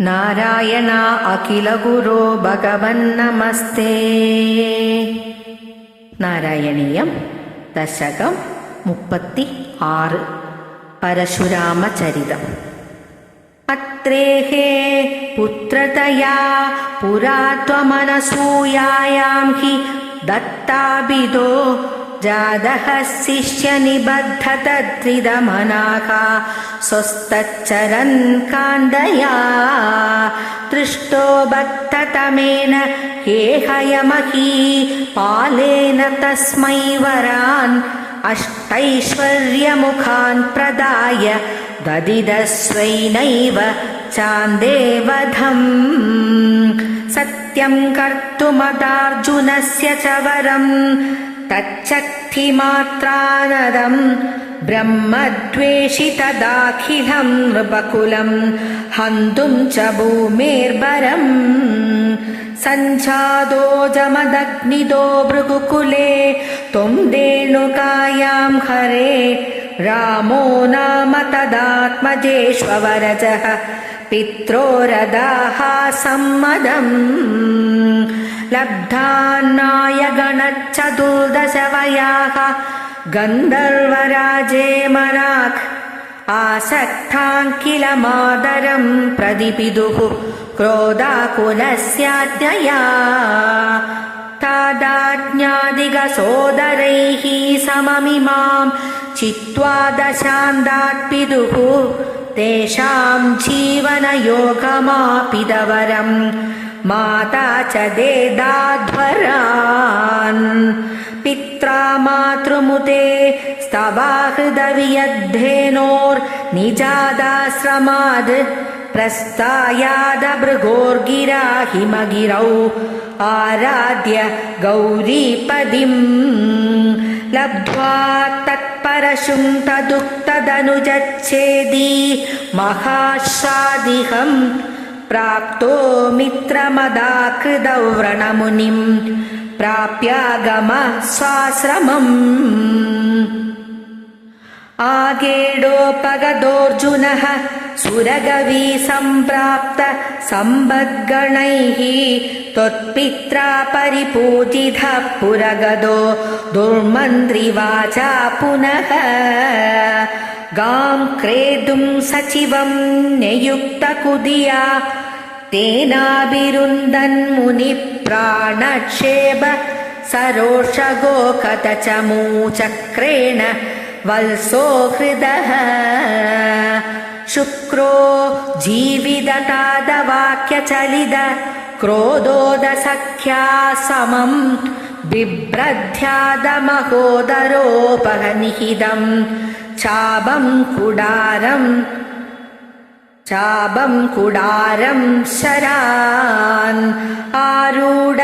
नारायणा अखिलगुरो भगवन्नमस्ते नारायणीयं दशकं मुपति आर् परशुरामचरितम् अत्रेः पुत्रतया पुरा त्वमनसूयायां हि जादः शिष्यनिबद्धतद्विदमनाः स्वस्तच्चरन् कान्दया दृष्टो बद्धतमेन हेहयमही पालेन तस्मै वरान् अष्टैश्वर्यमुखान् प्रदाय ददिदस्वैनैव चान्देवधम् सत्यं कर्तुमदार्जुनस्य च वरम् तच्चक्तिमात्रानदम् ब्रह्मद्वेषितदाखिलम् नृपकुलम् हन्तुम् च भूमेर्बरम् सञ्जादो जमदग्निदो भृगुकुले त्वम् धेनुकायाम् हरे रामो नाम तदात्मजेष्वरजः पित्रोरदाः सम्मदम् लब्धान्नाय गणचतुर्दशवयाः गन्धर्वराजे मराक्। आसक्ताङ्किल मादरम् प्रतिपिदुः क्रोधाकुलस्याज्ञया तादाज्ञादिगसोदरैः सममिमाम् चित्वा दशान्दात्पिदुः तेषाम् जीवनयोगमापिदवरम् माता च देदाध्वरान्। पित्रा मातृमुते स्तवाहृदवियद्धेनोर्निजादाश्रमाद् प्रस्तायादभृगोर्गिरा हिमगिरौ आराध्य गौरीपदिम्। लब्ध्वा तत्परशुं तदुक्तदनुजच्छेदी महाशादिहम् प्राप्तो मित्रमदाकृदौ व्रणमुनिम् प्राप्यागम स्वाश्रमम् आगेडोपगदोऽर्जुनः सुरगवी सम्प्राप्त सम्बद्गणैः त्वत्पित्रा परिपूजितः पुरगदो दुर्मन्त्रिवाचा पुनः गाम् क्रेतुम् सचिवम् न्ययुक्तकुदिया तेनाभिरुन्दन्मुनिप्राणक्षेप सरोषगोकतचमूचक्रेण वल्सो हृदः। शुक्रो जीविदतादवाक्यचलिद क्रोधोदसख्या समम् ചാപം കുടാരം ചാപം കുടാരം ശരാൻ. ആരൂഢ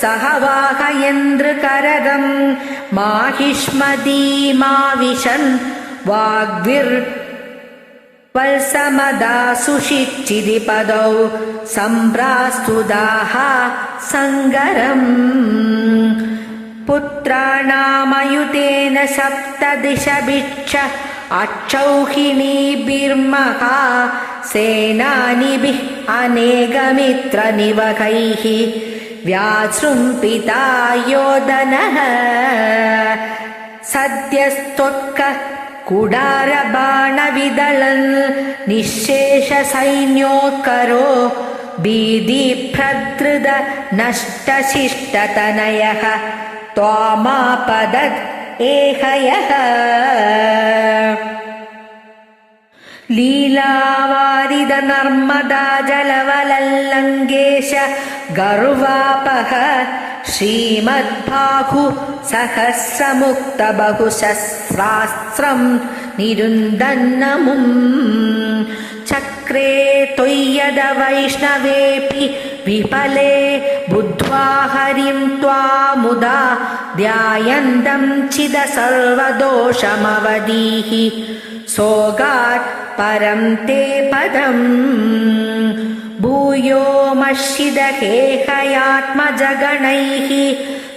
സഹ വാഹയന്ത്രകരകം മാഹിഷ്മദീമാവിശൻ വാഗ്വിർ. വത്സമദാ സുഷിച്ചിതി പദൗ സംപ്രാസ്തുദാഹ സങ്കരം. पुत्राणामयुतेन सप्तदिशभिक्ष अक्षौहिणीभिर्महा सेनानिभिः अनेकमित्रनिवकैः व्यासृम्पिता योदनः सद्यस्त्वक्क कुडारबाणविदलन् निःशेषसैन्योत्करो भीतिभ्रदृद नष्टशिष्टतनयः त्वामापदद् एहयः। लीलावारिद नर्मदा जलवलल्लङ्गेश गर्वापः श्रीमद्बाहु सहस्रमुक्तबहुशस्त्रास्त्रम् निरुन्दन्नमुम्। चक्रे त्वय्यद वैष्णवेऽपि विफले हरिम् त्वामुदा ध्यायन्दम् चिद सर्वदोषमवदीः सोगात् परम् ते पदम् भूयो मर्षिदहेहयात्मजगणैः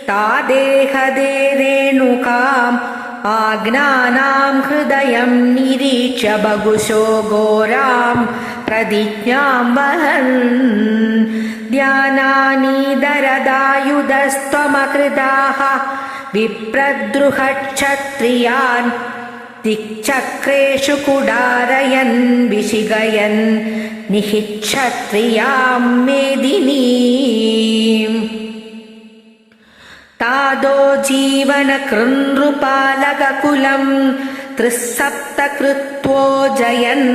तादेहदे रेणुकाम् आज्ञानाम् हृदयम् निरीच्य बहुशो घोराम् प्रतिज्ञां वहन् ध्यानानीदरदायुधस्त्वमकृदाः विप्रद्रुहक्षत्रियान् दिक्चक्रेषु कुडारयन् विशिगयन् निहिक्षत्रियां मेदिनी तादो जीवनकृन्नृपालककुलम् त्रिःसप्तकृत्वो जयन्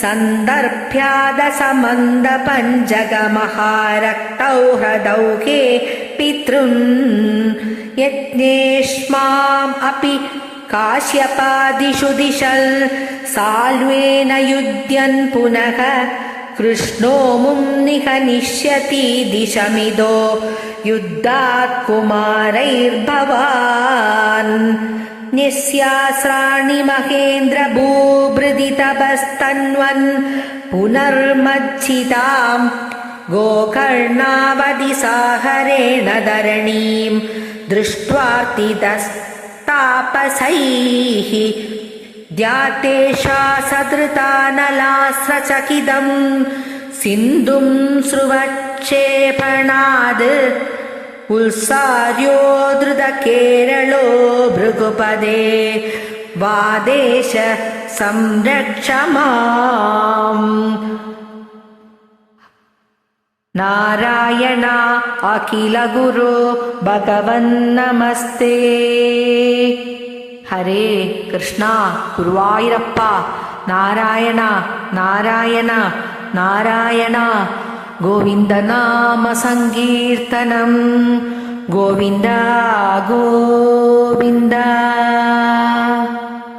सन्दर्भ्यादसमन्दपञ्जगमहारक्तौ ह्रदौहे पितृन् यज्ञेष्माम् अपि काश्यपादिषु दिशल् साल्वेन युध्यन् पुनः कृष्णो मुं निहनिष्यति दिशमिदो युद्धात् कुमारैर्भवान् निस्यास्राणि महेन्द्र भूभृदितपस्तन्वन् पुनर्मज्जिताम् गोकर्णावधिसाहरेण धरणीम् दृष्ट्वार्तितस्तापसैः द्यातेषा सदृतानलास्रचकिदम् सिन्धुम् स्रुवक्षेपणाद् उल्सार्यो धृतकेरलो भृगुपदे वादेश संरक्ष माम्। नारायण अखिलगुरो भगवन्नमस्ते। हरे कृष्णा गुरुवायुरप्प नारायण नारायण नारायण गोविन्दनामसङ्कीर्तनम् गोविन्द गोविन्द